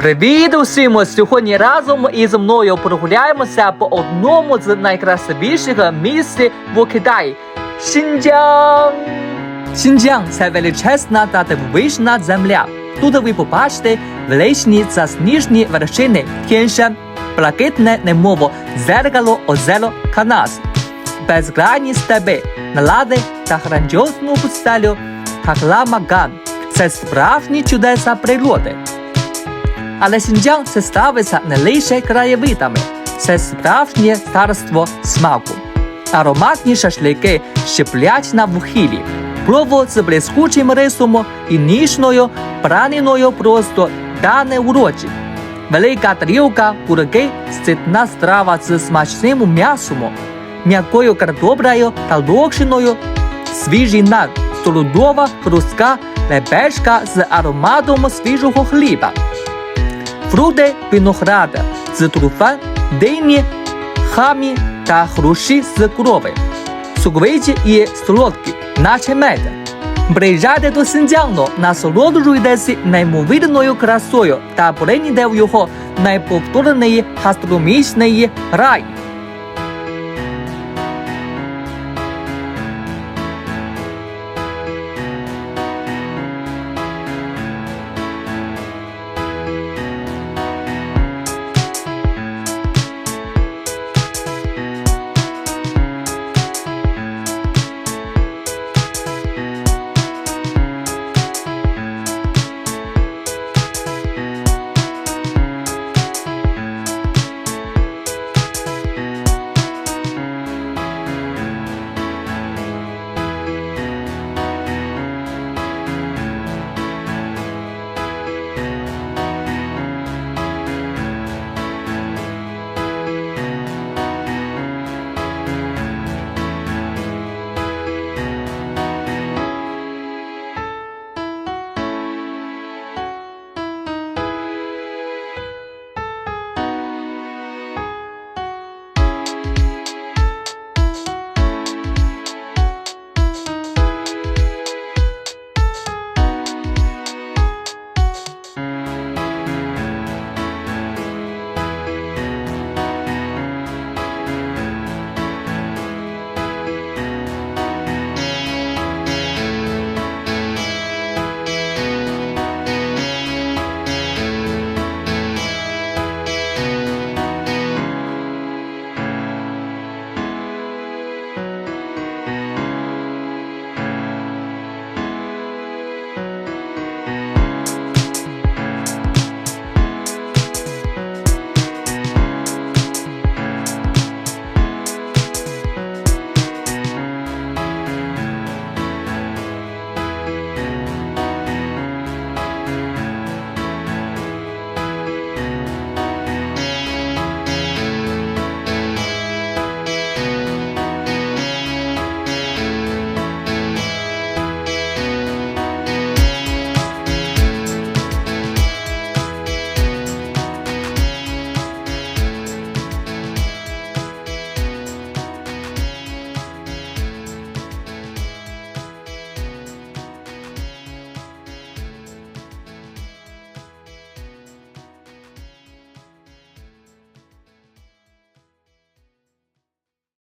Привіт усім! Сьогодні разом із мною прогуляємося по одному з найкрасивіших місць в Китаї – Шинджан. Шинджан – це величезна та дивовижна земля. Тут ви побачите величні засніжні вершини Тяньшан, блакитне немово, зеркало озеро Канас, безкрайні степи, налади та грандіозну пустелю Хахламаган. Це справжні чудеса природи. Але Сінджан це ставиться не лише краєвидами, це справжнє царство смаку. Ароматні шашлики щеплять на вухілі, плово з блискучим рисом і ніжною праниною просто дане урочі. Велика тарілка курки ситна страва з смачним м'ясом, м'якою картоплею та локшиною, свіжий нан, солодова хрустка лепешка з ароматом свіжого хліба фрукти винограда з труфан, дині, хамі та груші з крови, Суквичі і солодкі, наче мед. Приїжджайте до Синджану, насолоджуйтеся неймовірною красою та прийдете в його найповторений гастрономічний рай.